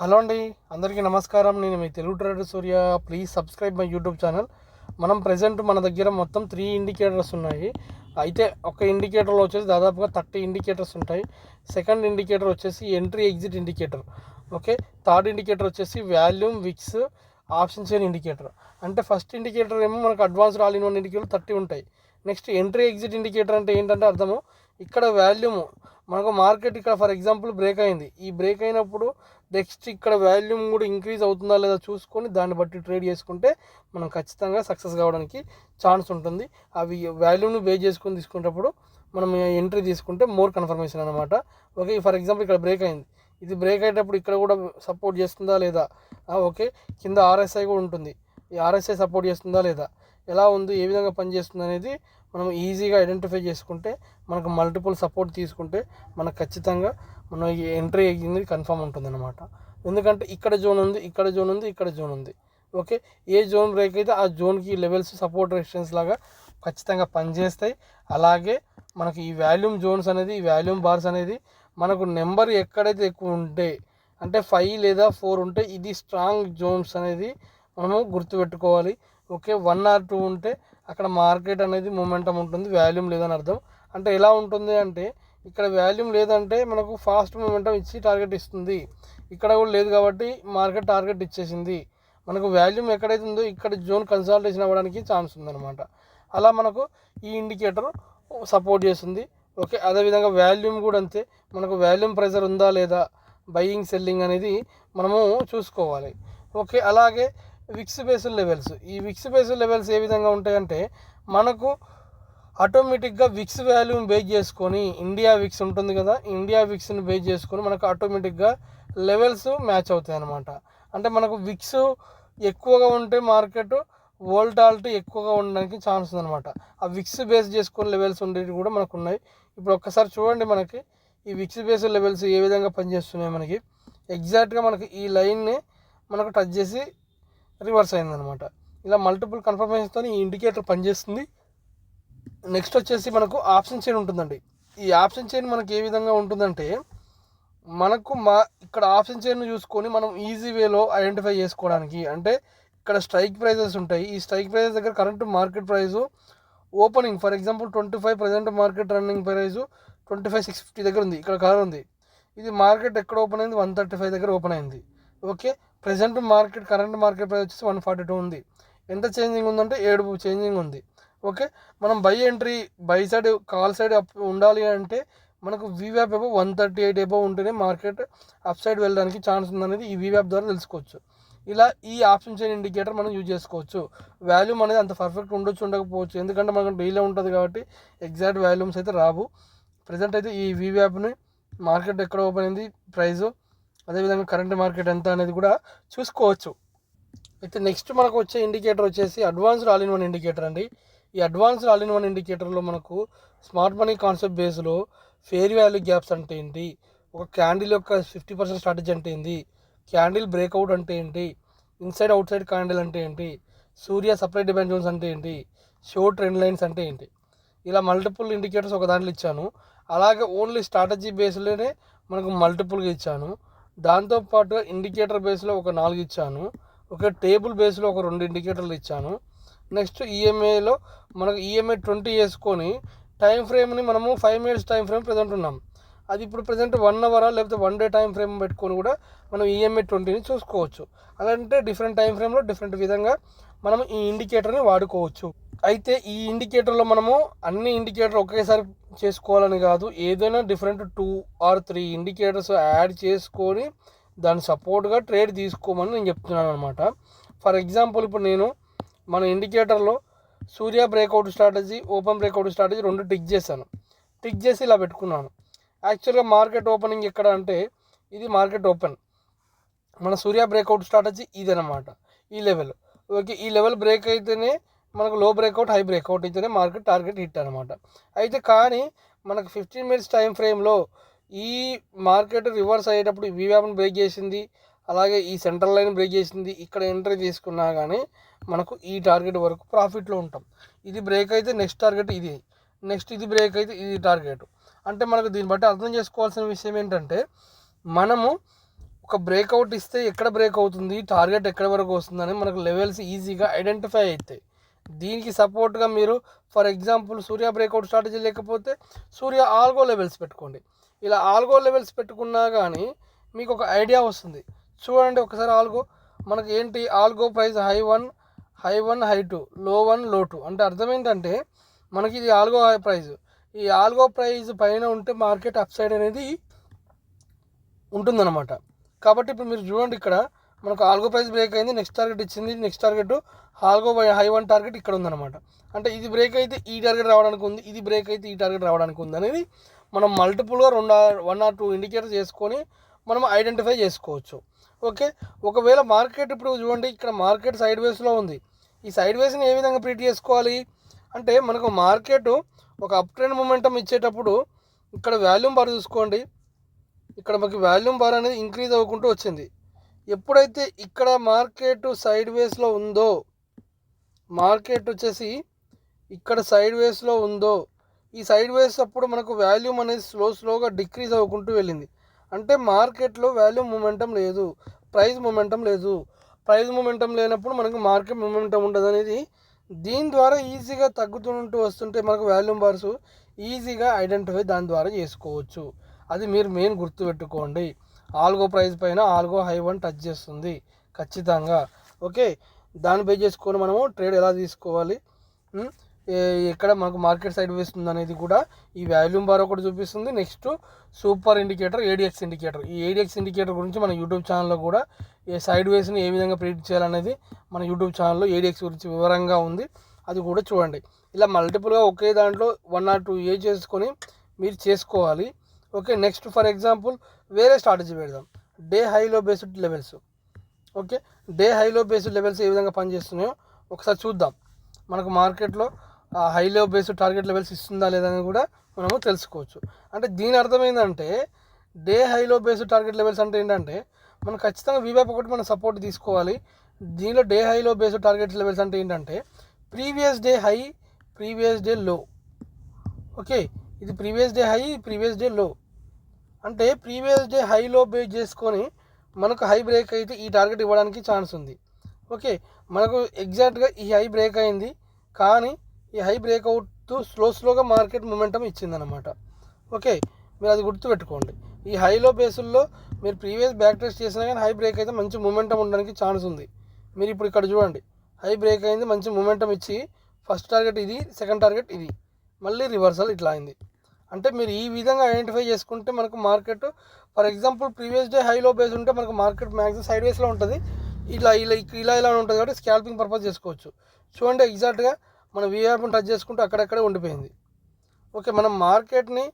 Hello అండి అందరికీ నమస్కారం. నేను మీ Telugu trader Surya. Please subscribe my YouTube channel. మనం ప్రజెంట్ మన దగ్గర మొత్తం త్రీ ఇండికేటర్స్ ఉన్నాయి. అయితే ఒక ఇండికేటర్లో వచ్చేసి దాదాపుగా థర్టీ ఇండికేటర్స్ ఉంటాయి. సెకండ్ ఇండికేటర్ వచ్చేసి entry exit indicator. Okay third indicator వచ్చేసి volume wicks option chain indicator. అంటే ఫస్ట్ ఇండికేటర్ ఏమో మనకు advanced all in one indicator thirty ఉంటాయి. నెక్స్ట్ ఎంట్రీ ఎగ్జిట్ ఇండికేటర్ అంటే ఏంటంటే అర్థము? ఇక్కడ వాల్యూము. మనకు మార్కెట్ ఇక్కడ ఫర్ ఎగ్జాంపుల్ బ్రేక్ అయింది. ఈ బ్రేక్ అయినప్పుడు నెక్స్ట్ ఇక్కడ వాల్యూమ్ కూడా ఇంక్రీజ్ అవుతుందా లేదా చూసుకొని దాన్ని బట్టి ట్రేడ్ చేసుకుంటే మనం ఖచ్చితంగా సక్సెస్ కావడానికి ఛాన్స్ ఉంటుంది. అవి వాల్యూమ్ను బేస్ చేసుకొని తీసుకునేటప్పుడు మనం ఎంట్రీ తీసుకుంటే మోర్ కన్ఫర్మేషన్ అనమాట ఓకే ఫర్ ఎగ్జాంపుల్ ఇక్కడ బ్రేక్ అయింది. ఇది బ్రేక్ అయ్యేటప్పుడు ఇక్కడ కూడా సపోర్ట్ చేస్తుందా లేదా? ఓకే కింద ఆర్ఎస్ఐ కూడా ఉంటుంది. ఈ ఆర్ఎస్ఐ సపోర్ట్ చేస్తుందా లేదా? ఎలా ఉంది? ఏ విధంగా పనిచేస్తుంది అనేది మనం ఈజీగా ఐడెంటిఫై చేసుకుంటే మనకు మల్టిపుల్ సపోర్ట్ తీసుకుంటే మనకు ఖచ్చితంగా మనం ఎంట్రీ అయ్యింది కన్ఫర్మ్ ఉంటుంది అనమాట ఎందుకంటే ఇక్కడ జోన్ ఉంది ఇక్కడ జోన్ ఉంది ఇక్కడ జోన్ ఉంది. ఓకే? ఏ జోన్ బ్రేక్ అయితే ఆ జోన్కి లెవెల్స్ సపోర్ట్ రెసిస్టెన్స్ లాగా ఖచ్చితంగా పనిచేస్తాయి. అలాగే మనకి ఈ వాల్యూమ్ జోన్స్ అనేది ఈ వాల్యూమ్ బార్స్ అనేది మనకు నెంబర్ ఎక్కడైతే ఎక్కువ ఉంటే అంటే ఫైవ్ లేదా ఫోర్ ఉంటే ఇది స్ట్రాంగ్ జోన్స్ అనేది మనము గుర్తుపెట్టుకోవాలి. ఓకే? వన్ ఆర్ టూ ఉంటే అక్కడ మార్కెట్ అనేది మూమెంటం ఉంటుంది వాల్యూమ్ లేదని అర్థం. అంటే ఎలా ఉంటుంది అంటే ఇక్కడ వాల్యూమ్ లేదంటే మనకు ఫాస్ట్ మూమెంటం ఇచ్చి టార్గెట్ ఇస్తుంది. ఇక్కడ కూడా లేదు కాబట్టి మార్కెట్ టార్గెట్ ఇచ్చేసింది. మనకు వాల్యూమ్ ఎక్కడైతే ఉందో ఇక్కడ జోన్ కన్సల్టేషన్ అవ్వడానికి ఛాన్స్ ఉందన్నమాట. అలా మనకు ఈ ఇండికేటర్ సపోర్ట్ చేస్తుంది. ఓకే అదేవిధంగా వాల్యూమ్ కూడా అంతే. మనకు వాల్యూమ్ ప్రెజర్ ఉందా లేదా బయింగ్ సెల్లింగ్ అనేది మనము చూసుకోవాలి. ఓకే అలాగే విక్స్ బేస్డ్ లెవెల్స్. ఈ విక్స్ బేస్డ్ లెవెల్స్ ఏ విధంగా ఉంటాయంటే మనకు ఆటోమేటిక్గా విక్స్ వాల్యూని బేస్ చేసుకొని ఇండియా విక్స్ ఉంటుంది కదా ఇండియా విక్స్ని బేస్ చేసుకొని మనకు ఆటోమేటిక్గా లెవెల్స్ మ్యాచ్ అవుతాయి అన్నమాట. అంటే మనకు విక్స్ ఎక్కువగా ఉంటే మార్కెట్ వోల్టాలిటీ ఎక్కువగా ఉండడానికి ఛాన్స్ ఉందన్నమాట. ఆ విక్స్ బేస్ చేసుకొని లెవెల్స్ ఉండేవి కూడా మనకు ఉన్నాయి. ఇప్పుడు ఒక్కసారి చూడండి మనకి ఈ విక్స్ బేస్ లెవెల్స్ ఏ విధంగా పనిచేస్తున్నాయి మనకి. ఎగ్జాక్ట్గా మనకి ఈ లైన్ని మనకు టచ్ చేసి రివర్స్ అయిందనమాట ఇలా మల్టిపుల్ కన్ఫర్మేషన్తో ఈ ఇండికేటర్ పనిచేస్తుంది. నెక్స్ట్ వచ్చేసి మనకు ఆప్షన్ చైన్ ఉంటుందండి. ఈ ఆప్షన్ చైన్ మనకి ఏ విధంగా ఉంటుందంటే మనకు మా ఇక్కడ ఆప్షన్ చైన్ చూసుకొని మనం ఈజీ వేలో ఐడెంటిఫై చేసుకోవడానికి అంటే ఇక్కడ స్ట్రైక్ ప్రైజెస్ ఉంటాయి. ఈ స్ట్రైక్ ప్రైజెస్ దగ్గర current market price opening for example twenty five present market running price twenty five six fifty దగ్గర ఉంది. ఇక్కడ కలర్ ఉంది. ఇది మార్కెట్ ఎక్కడ ఓపెన్ అయింది? వన్ థర్టీ ఫైవ్ దగ్గర ఓపెన్ అయింది. Okay present market current market price వచ్చేసి వన్ ఫార్టీ టూ ఉంది. ఎంత చేంజింగ్ ఉందంటే ఏడు చేంజింగ్ ఉంది. ఓకే? మనం buy entry buy side call side up ఉండాలి అంటే మనకు వీవ్యాప్ above one thirty eight above ఉంటేనే మార్కెట్ అప్ సైడ్ వెళ్ళడానికి ఛాన్స్ ఉందనేది ఈ వీవ్యాప్ ద్వారా తెలుసుకోవచ్చు. ఇలా ఈ ఆప్షన్ చైన్ ఇండికేటర్ మనం యూజ్ చేసుకోవచ్చు. వాల్యూమ్ అనేది అంత పర్ఫెక్ట్ ఉండొచ్చు ఉండకపోవచ్చు. ఎందుకంటే మనకు డైలీ ఉంటుంది కాబట్టి ఎగ్జాక్ట్ వాల్యూమ్స్ అయితే రావు. ప్రజెంట్ అయితే ఈ వీవ్యాప్ని మార్కెట్ ఎక్కడ ఓపెన్ అయింది? ప్రైజు అదేవిధంగా కరెంట్ మార్కెట్ ఎంత అనేది కూడా చూసుకోవచ్చు. అయితే నెక్స్ట్ మనకు వచ్చే ఇండికేటర్ వచ్చేసి advanced all in one indicator అండి. ఈ అడ్వాన్స్డ్ ఆల్ ఇన్ వన్ ఇండికేటర్లో మనకు స్మార్ట్ మనీ కాన్సెప్ట్ బేస్లో ఫేర్ వాల్యూ గ్యాప్స్ అంటే ఏంటి? ఒక క్యాండిల్ యొక్క ఫిఫ్టీ పర్సెంట్ స్ట్రాటజీ అంటే ఏంటి? క్యాండిల్ బ్రేక్అవుట్ అంటే ఏంటి? ఇన్సైడ్ అవుట్ సైడ్ క్యాండిల్ అంటే ఏంటి? సూర్య సప్లై డిమాండ్ జోన్స్ అంటే ఏంటి? షో ట్రెండ్ లైన్స్ అంటే ఏంటి? ఇలా మల్టిపుల్ ఇండికేటర్స్ ఒక దాంట్లో ఇచ్చాను. అలాగే ఓన్లీ స్ట్రాటజీ బేస్లోనే మనకు మల్టిపుల్గా ఇచ్చాను. దాంతోపాటు ఇండికేటర్ బేస్లో ఒక నాలుగు ఇచ్చాను. ఒక టేబుల్ బేస్లో ఒక రెండు ఇండికేటర్లు ఇచ్చాను. నెక్స్ట్ ఈఎంఐలో మనకు ఈఎంఐ ట్వంటీ వేసుకొని టైం ఫ్రేమ్ని మనము five minutes time frame present ఉన్నాం. అది ఇప్పుడు ప్రజెంట్ వన్ అవరా లేకపోతే వన్ డే టైం ఫ్రేమ్ పెట్టుకొని కూడా మనం ఈఎంఐ ట్వంటీని చూసుకోవచ్చు. అలాంటే డిఫరెంట్ టైం ఫ్రేమ్లో డిఫరెంట్ విధంగా మనం ఈ ఇండికేటర్ని వాడుకోవచ్చు. అయితే ఈ ఇండికేటర్లో మనము అన్ని ఇండికేటర్ ఒకేసారి చేసుకోవాలని కాదు ఏదైనా different two or three indicators add చేసుకొని దాని సపోర్ట్గా ట్రేడ్ తీసుకోమని నేను చెప్తున్నాను అనమాట ఫర్ ఎగ్జాంపుల్ ఇప్పుడు నేను మన ఇండికేటర్లో Surya breakout strategy open breakout strategy రెండు టిక్ చేశాను. టిక్ చేసి ఇలా పెట్టుకున్నాను. యాక్చువల్గా మార్కెట్ ఓపెనింగ్ ఎక్కడ అంటే ఇది మార్కెట్ ఓపెన్ మన సూర్య బ్రేక్అవుట్ స్ట్రాటజీ ఇదనమాట ఈ లెవెల్ ఓకే ఈ లెవెల్ బ్రేక్ అయితేనే మనకు లో బ్రేక్అవుట్ హై బ్రేక్అవుట్ అయితేనే మార్కెట్ టార్గెట్ హిట్ అనమాట అయితే కానీ మనకు ఫిఫ్టీన్ మినిట్స్ టైం ఫ్రేమ్లో ఈ మార్కెట్ రివర్స్ అయ్యేటప్పుడు వీవ్యాప్ని బ్రేక్ చేసింది అలాగే ఈ సెంట్రల్ లైన్ బ్రేక్ చేసింది ఇక్కడ ఎంట్రీ తీసుకున్నా కానీ మనకు ఈ టార్గెట్ వరకు ప్రాఫిట్లో ఉంటాం. ఇది బ్రేక్ అయితే నెక్స్ట్ టార్గెట్ ఇది నెక్స్ట్ ఇది బ్రేక్ అయితే ఇది టార్గెట్ అంటే మనకు దీన్ని బట్టి అర్థం చేసుకోవాల్సిన విషయం ఏంటంటే మనము ఒక బ్రేక్అవుట్ ఇస్తే ఎక్కడ బ్రేక్ అవుతుంది టార్గెట్ ఎక్కడ వరకు వస్తుందని మనకు లెవెల్స్ ఈజీగా ఐడెంటిఫై అవుతాయి దీనికి సపోర్ట్గా మీరు for example Surya breakout strategy లేకపోతే సూర్య ఆల్గో లెవెల్స్ పెట్టుకోండి. ఇలా ఆల్గో లెవెల్స్ పెట్టుకున్నా కానీ మీకు ఒక ఐడియా వస్తుంది. చూడండి ఒకసారి ఆల్గో మనకి ఏంటి? Algo price high one high one high two low వన్లో టూ. అంటే అర్థం ఏంటంటే మనకి ఇది ఆల్గో ప్రైజ్. ఈ ఆల్గో ప్రైజ్ పైన ఉంటే మార్కెట్ అప్ సైడ్ అనేది ఉంటుందన్నమాట. కాబట్టి ఇప్పుడు మీరు చూడండి ఇక్కడ మనకు ఆల్గో ప్రైస్ బ్రేక్ అయింది నెక్స్ట్ టార్గెట్ ఇచ్చింది next target algo high one target ఇక్కడ ఉందన్నమాట. అంటే ఇది బ్రేక్ అయితే ఈ టార్గెట్ రావడానికి ఉంది ఇది బ్రేక్ అయితే ఈ టార్గెట్ రావడానికి ఉంది అనేది మనం మల్టిపుల్గా రెండు వన్ ఆర్ టూ ఇండికేటర్స్ చేసుకొని మనం ఐడెంటిఫై చేసుకోవచ్చు. ఓకే? ఒకవేళ మార్కెట్ ఇప్పుడు చూడండి ఇక్కడ మార్కెట్ సైడ్ వేస్లో ఉంది. ఈ సైడ్ వేస్ని ఏ విధంగా ప్రీట్ చేసుకోవాలి? అంటే మనకు మార్కెట్ ఒక అప్ ట్రెండ్ మూమెంటం ఇచ్చేటప్పుడు ఇక్కడ వాల్యూమ్ బార్ చూసుకోండి. ఇక్కడ మనకి వాల్యూమ్ బార్ అనేది ఇంక్రీజ్ అవ్వకుంటూ వచ్చింది. ఎప్పుడైతే ఇక్కడ మార్కెట్ సైడ్ వేస్లో ఉందో మార్కెట్ వచ్చేసి ఇక్కడ సైడ్ వేస్లో ఉందో ఈ సైడ్ వేస్ అప్పుడు మనకు వాల్యూమ్ అనేది స్లో స్లోగా డిక్రీజ్ అవ్వకుంటూ వెళ్ళింది. అంటే మార్కెట్లో వాల్యూమ్ మూమెంటం లేదు ప్రైస్ మూమెంటం లేదు. ప్రైస్ మూమెంటం లేనప్పుడు మనకు మార్కెట్ మూమెంటం ఉండదు అనేది దీని ద్వారా ఈజీగా తగ్గుతుంటూ వస్తుంటే మనకు వాల్యూమ్ బార్స్ ఈజీగా ఐడెంటిఫై దాని ద్వారా చేసుకోవచ్చు. అది మీరు మెయిన్ గుర్తుపెట్టుకోండి. ఆల్గో ప్రైస్ పైన ఆల్గో హై వన్ టచ్ చేస్తుంది. ఖచ్చితంగా. ఓకే? దాన్ని బేస్ చేసుకొని మనము ట్రేడ్ ఎలా తీసుకోవాలి? ఎక్కడ మనకు మార్కెట్ సైడ్ వేస్తుంది అనేది కూడా ఈ వాల్యూమ్ బార్ ఒకటి చూపిస్తుంది. Next super indicator ADX indicator. ఈ ఏడిఎక్స్ ఇండికేటర్ గురించి మన యూట్యూబ్ ఛానల్లో కూడా ఏ సైడ్ వేస్ని ఏ విధంగా ప్రిడిక్ట్ చేయాలనేది మన యూట్యూబ్ ఛానల్లో ఏడిఎక్స్ గురించి వివరంగా ఉంది. అది కూడా చూడండి. ఇలా మల్టిపుల్గా ఒకే దాంట్లో వన్ ఆర్ టూ ఏ చేసుకొని మీరు చేసుకోవాలి. ఓకే నెక్స్ట్ ఫర్ ఎగ్జాంపుల్ వేరే స్ట్రాటజీ పెడదాం. Day high low based levels okay day high low based levels ఏ విధంగా పనిచేస్తున్నాయో ఒకసారి చూద్దాం. మనకు మార్కెట్లో హైలో బేస్డ్ టార్గెట్ లెవెల్స్ ఇస్తుందా లేదని కూడా మనము తెలుసుకోవచ్చు. అంటే దీని అర్థం ఏంటంటే day high low based target levels అంటే ఏంటంటే మనం ఖచ్చితంగా వీవ్యాప్ ఒకటి మనం సపోర్ట్ తీసుకోవాలి. దీనిలో day high low based target levels అంటే ఏంటంటే previous day high previous day low okay ఇది previous day high previous day low అంటే ప్రీవియస్ డే హైలో బేస్ చేసుకొని మనకు హై బ్రేక్ అయితే ఈ టార్గెట్ ఇవ్వడానికి ఛాన్స్ ఉంది. ఓకే మనకు ఎగ్జాక్ట్గా ఈ హై బ్రేక్ అయింది. కానీ ఈ హై బ్రేక్ అవుతూ స్లో స్లోగా మార్కెట్ మూమెంటం ఇచ్చిందనమాట ఓకే మీరు అది గుర్తుపెట్టుకోండి. ఈ హైలో బేసుల్లో మీరు ప్రీవియస్ బ్యాక్ టెస్ట్ చేసినా కానీ హై బ్రేక్ అయితే మంచి మూమెంటం ఉండడానికి ఛాన్స్ ఉంది. మీరు ఇప్పుడు ఇక్కడ చూడండి. హై బ్రేక్ అయింది మంచి మూమెంటం ఇచ్చి ఫస్ట్ టార్గెట్ ఇది సెకండ్ టార్గెట్ ఇది. మళ్ళీ రివర్సల్ ఇట్లా అయింది. అంటే మీరు ఈ విధంగా ఐడెంటిఫై చేసుకుంటే మనకు market for example previous day high low base ఉంటే మనకు మార్కెట్ మ్యాక్సిమం సైడ్ వేస్లో ఉంటుంది. ఇలా ఇలా ఇలా ఇలా ఉంటుంది కాబట్టి స్కాల్పింగ్ పర్పస్ చేసుకోవచ్చు. చూడండి ఎగ్జాక్ట్గా మనం వీఆర్ని టచ్ చేసుకుంటే అక్కడక్కడే ఉండిపోయింది. ఓకే మనం మార్కెట్ని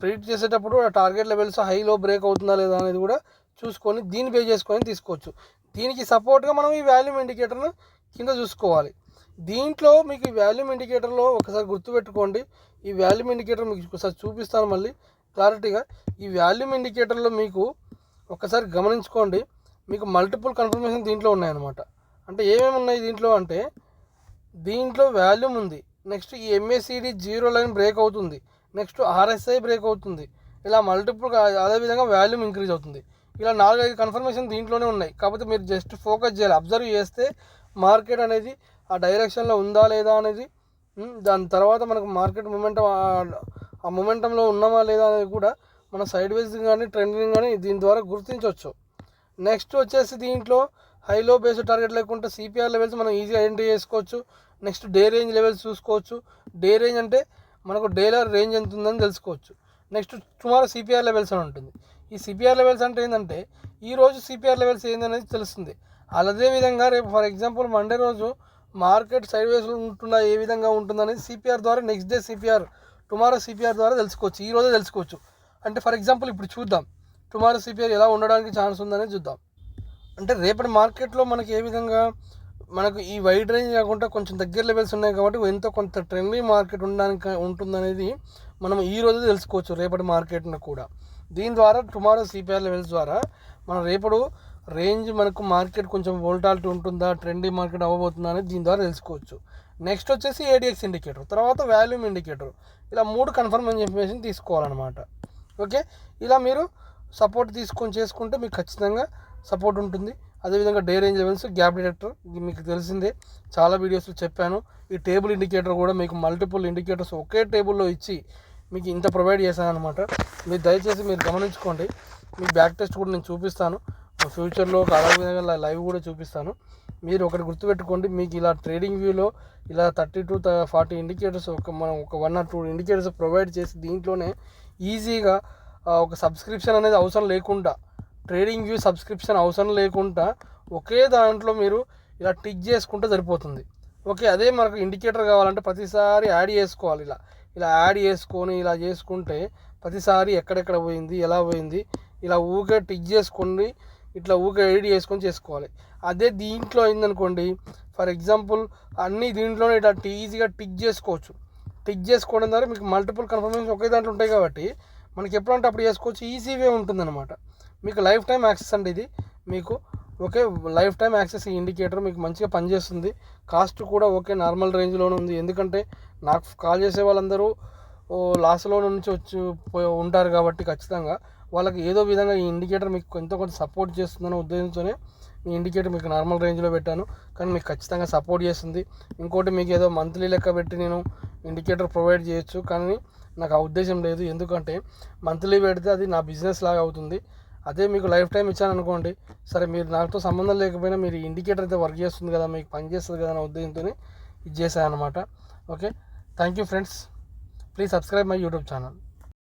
ప్రిడిక్ట్ చేసేటప్పుడు ఆ టార్గెట్ లెవెల్స్ హైలో బ్రేక్ అవుతుందా లేదా అనేది కూడా చూసుకొని దీన్ని పే చేసుకొని తీసుకోవచ్చు. దీనికి సపోర్ట్గా మనం ఈ వాల్యూమ్ ఇండికేటర్ను కింద చూసుకోవాలి. దీంట్లో మీకు ఈ వాల్యూమ్ ఇండికేటర్లో ఒకసారి గుర్తుపెట్టుకోండి. ఈ వాల్యూమ్ ఇండికేటర్ మీకు ఒకసారి చూపిస్తాను మళ్ళీ క్లారిటీగా. ఈ వాల్యూమ్ ఇండికేటర్లో మీకు ఒకసారి గమనించుకోండి. మీకు మల్టిపుల్ కన్ఫర్మేషన్ దీంట్లో ఉన్నాయన్నమాట. అంటే ఏమేమి ఉన్నాయి దీంట్లో అంటే దీంట్లో వాల్యూమ్ ఉంది. నెక్స్ట్ ఈ ఎంఏసిడి జీరో లైన్ బ్రేక్ అవుతుంది. నెక్స్ట్ ఆర్ఎస్ఐ బ్రేక్ అవుతుంది. ఇలా మల్టిపుల్ అదేవిధంగా వాల్యూమ్ ఇంక్రీజ్ అవుతుంది. ఇలా నాలుగైదు కన్ఫర్మేషన్ దీంట్లోనే ఉన్నాయి. కాకపోతే మీరు జస్ట్ ఫోకస్ చేయాలి. అబ్జర్వ్ చేస్తే మార్కెట్ అనేది ఆ డైరెక్షన్లో ఉందా లేదా అనేది దాని తర్వాత మనకు మార్కెట్ మూమెంటం ఆ మూమెంటంలో ఉన్నామా లేదా అనేది కూడా మన సైడ్ వైజ్ కానీ ట్రెండింగ్ కానీ దీని ద్వారా గుర్తించవచ్చు. నెక్స్ట్ వచ్చేసి దీంట్లో హైలో బేస్ టార్గెట్ లేకుంటే సిపిఆర్ లెవెల్స్ మనం ఈజీ ఐడెంటిఫై చేసుకోవచ్చు. నెక్స్ట్ డే రేంజ్ లెవెల్స్ చూసుకోవచ్చు. డే రేంజ్ అంటే మనకు డేలర్ రేంజ్ ఎంత ఉందని తెలుసుకోవచ్చు. నెక్స్ట్ టుమారో సిపిఆర్ లెవెల్స్ అని ఉంటుంది. ఈ సిపిఆర్ లెవెల్స్ అంటే ఏంటంటే ఈరోజు సిపిఆర్ లెవెల్స్ ఏందనేది తెలుస్తుంది. అదే విధంగా రేపు ఫర్ ఎగ్జాంపుల్ మండే రోజు మార్కెట్ సైడ్ వేస్ ఉంటుందా ఏ విధంగా ఉంటుందనేది సిపిఆర్ ద్వారా next day CPR tomorrow CPR ద్వారా తెలుసుకోవచ్చు. ఈ రోజే తెలుసుకోవచ్చు. అంటే ఫర్ ఎగ్జాంపుల్ ఇప్పుడు చూద్దాం. టుమారో సిపిఆర్ ఎలా ఉండడానికి ఛాన్స్ ఉందనేది చూద్దాం. అంటే రేపటి మార్కెట్లో మనకి ఏ విధంగా మనకు ఈ వైడ్ రేంజ్ కాకుండా కొంచెం దగ్గర లెవెల్స్ ఉన్నాయి కాబట్టి ఎంతో కొంత ట్రెండ్లీ మార్కెట్ ఉండడానికి ఉంటుందనేది మనం ఈ రోజు తెలుసుకోవచ్చు రేపటి మార్కెట్ను కూడా. దీని ద్వారా టుమారో సిపిఆర్ లెవెల్స్ ద్వారా మనం రేపడు రేంజ్ మనకు మార్కెట్ కొంచెం వోల్టాలిటీ ఉంటుందా ట్రెండింగ్ మార్కెట్ అవ్వబోతుందా అనేది దీని ద్వారా తెలుసుకోవచ్చు. నెక్స్ట్ వచ్చేసి ఏడిఎక్స్ ఇండికేటర్ తర్వాత వాల్యూమ్ ఇండికేటర్ ఇలా మూడు కన్ఫర్మ్ ఇన్ఫర్మేషన్ తీసుకోవాలన్నమాట. ఓకే ఇలా మీరు సపోర్ట్ తీసుకొని చేసుకుంటే మీకు ఖచ్చితంగా సపోర్ట్ ఉంటుంది. అదేవిధంగా day range levels gap detector మీకు తెలిసిందే. చాలా వీడియోస్లో చెప్పాను. ఈ టేబుల్ ఇండికేటర్ కూడా మీకు మల్టిపుల్ ఇండికేటర్స్ ఒకే టేబుల్లో ఇచ్చి మీకు ఇంత ప్రొవైడ్ చేశాను అనమాట మీరు దయచేసి మీరు గమనించుకోండి. మీ బ్యాక్ టెస్ట్ కూడా నేను చూపిస్తాను. ఫ్యూచర్లో ఒక అడవి విధంగా లైవ్ కూడా చూపిస్తాను. మీరు ఒకటి గుర్తుపెట్టుకోండి మీకు ఇలా ట్రేడింగ్ వ్యూలో ఇలా థర్టీ టు ఫార్టీ ఇండికేటర్స్ ఒక మనం ఒక one or two indicators provide చేసి దీంట్లోనే ఈజీగా ఒక సబ్స్క్రిప్షన్ అనేది అవసరం లేకుండా ట్రేడింగ్ వ్యూ సబ్స్క్రిప్షన్ అవసరం లేకుండా ఒకే దాంట్లో మీరు ఇలా టిక్ చేసుకుంటే సరిపోతుంది. ఓకే అదే మనకు ఇండికేటర్ కావాలంటే ప్రతిసారి యాడ్ చేసుకోవాలి ఇలా. ఇలా యాడ్ చేసుకొని ఇలా చేసుకుంటే ప్రతిసారి ఎక్కడెక్కడ పోయింది ఎలా పోయింది ఇలా ఊకే టిక్ చేసుకోండి. ఇట్లా ఊక ఎడిట్ చేసుకొని చేసుకోవాలి. అదే దీంట్లో అయిందనుకోండి ఫర్ ఎగ్జాంపుల్ అన్నీ దీంట్లోనే ఇట్లా ఈజీగా టిక్ చేసుకోవచ్చు. టిక్ చేసుకోవడం ద్వారా మీకు మల్టిపుల్ కన్ఫర్మేషన్ ఒకే దాంట్లో ఉంటాయి కాబట్టి మనకి ఎప్పుడంటే అప్పుడు చేసుకోవచ్చు ఈజీవే ఉంటుందన్నమాట. మీకు లైఫ్ టైం యాక్సెస్ అండి ఇది. మీకు ఓకే లైఫ్ టైం యాక్సెస్ ఈ ఇండికేటర్ మీకు మంచిగా పనిచేస్తుంది. కాస్ట్ కూడా ఓకే నార్మల్ రేంజ్లోనే ఉంది. ఎందుకంటే నాకు కాల్ చేసే వాళ్ళందరూ లాస్లో నుంచి వచ్చి ఉంటారు కాబట్టి ఖచ్చితంగా. వాళ్ళకి ఏదో విధంగా ఈ ఇండికేటర్ మీకు ఎంతో కొంత సపోర్ట్ చేస్తుందనే ఉద్దేశంతోనే ఈ ఇండికేటర్ మీకు నార్మల్ రేంజ్లో పెట్టాను. కానీ మీకు ఖచ్చితంగా సపోర్ట్ చేస్తుంది. ఇంకోటి మీకు ఏదో మంత్లీ లెక్క పెట్టి నేను ఇండికేటర్ ప్రొవైడ్ చేయొచ్చు. కానీ నాకు ఆ ఉద్దేశం లేదు. ఎందుకంటే మంత్లీ పెడితే అది నా బిజినెస్ లాగా అవుతుంది. అదే మీకు లైఫ్ టైం ఇచ్చాను అనుకోండి. సరే మీరు నాతో సంబంధం లేకపోయినా మీరు ఇండికేటర్ అయితే వర్క్ చేస్తుంది కదా మీకు పని చేస్తుంది కదా అనే ఉద్దేశంతో ఇది చేశాను అనమాట okay? Thank you friends please subscribe my YouTube channel